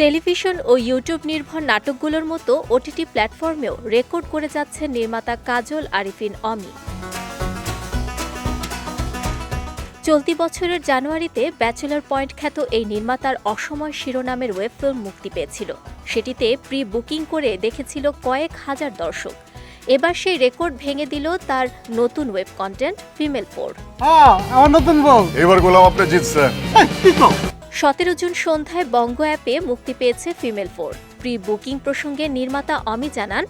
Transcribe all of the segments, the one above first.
Television ও YouTube নির্ভর নাটকগুলোর মতো OTT প্ল্যাটফর্মেও record করে যাচ্ছে নির্মাতা কাজল আরিফিন অমি। চলতি বছরের জানুয়ারিতে ব্যাচেলর পয়েন্ট খ্যাত এই নির্মাতার অসময় শিরোনামের ওয়েব ফিল্ম মুক্তি পেয়েছিল। সেটিতে প্রি বুকিং করে দেখেছিল কয়েক হাজার দর্শক। এবার সেই রেকর্ড ভেঙে দিল তার নতুন ওয়েব কন্টেন্ট ফিমেল ফোর। হ্যাঁ আমার নতুন বউ। এবার গোলাম আপনি জিতছেন? সতেরো জুন সন্ধ্যায় বঙ্গ অ্যাপে মুক্তি পেয়েছে ফিমেল ফোর। প্রি বুকিং প্রসঙ্গে নির্মাতা অমি জানান,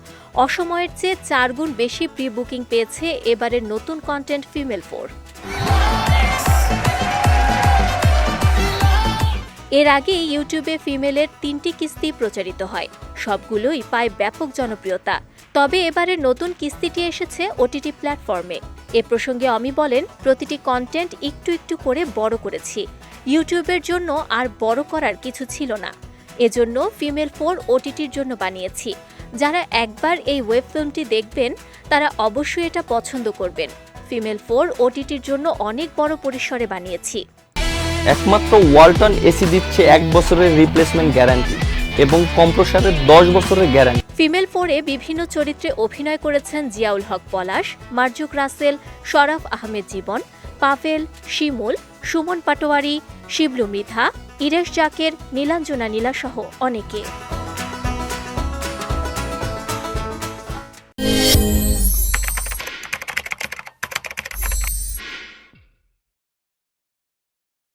অসময়ের চেয়ে চার গুণ বেশি প্রি বুকিং পেয়েছে এবারের নতুন কন্টেন্ট ফিমেল ফোর। এর আগে ইউটিউবে ফিমেলের তিনটি কিস্তি প্রচারিত হয়। সবগুলোই পায় ব্যাপক জনপ্রিয়তা। তবে এবারের নতুন কিস্তিটি এসেছে ওটিটি প্ল্যাটফর্মে। এ প্রসঙ্গে অমি বলেন, প্রতিটি কন্টেন্ট একটু একটু করে বড় করেছি। ইউটিউবের জন্য আর বড় করার কিছু ছিল না। এজন্য ফিমেল ফোর ওটিটির জন্য বানিয়েছি। যারা একবার এই ওয়েব ফিল্মটি দেখবেন তারা অবশ্যই এটা পছন্দ করবেন। ফিমেল ফোর ওটিটির জন্য অনেক বড় পরিসরে বানিয়েছি। একমাত্র ওয়ালটন এসি দিচ্ছে এক বছরের রিপ্লেসমেন্ট গ্যারান্টি এবং কম্প্রসারের দশ বছরের গ্যারান্টি ফিমেল ফোরে বিভিন্ন চরিত্রে অভিনয় করেছেন জিয়াউল হক পলাশ মার্জুক রাসেল শরাফ আহমেদ জীবন পাভেল শিমুল সুমন পাটোয়ারি শিবলু মৃধা ইরেশ জাকের নীলাঞ্জনা নীলাসহ অনেকে।